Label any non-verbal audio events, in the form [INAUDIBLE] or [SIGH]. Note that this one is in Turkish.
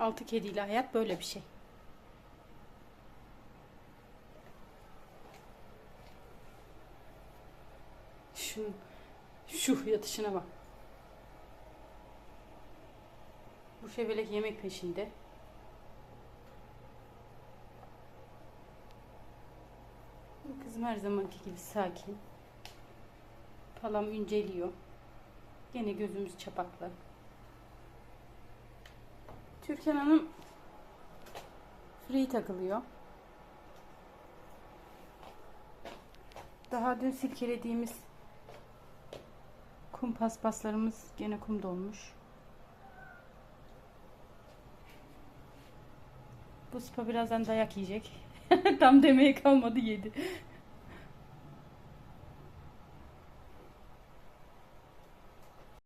Altı kediyle hayat böyle bir şey. Şu şu yatışına bak. Bu şebelek yemek peşinde. Kızım her zamanki gibi sakin. Palam inceliyor. Gene gözümüz çapaklı. Türkan Hanım free takılıyor. Daha dün silkelediğimiz kum paspaslarımız gene kum dolmuş. Bu spa birazdan dayak yiyecek. [LAUGHS] Tam demeye kalmadı yedi.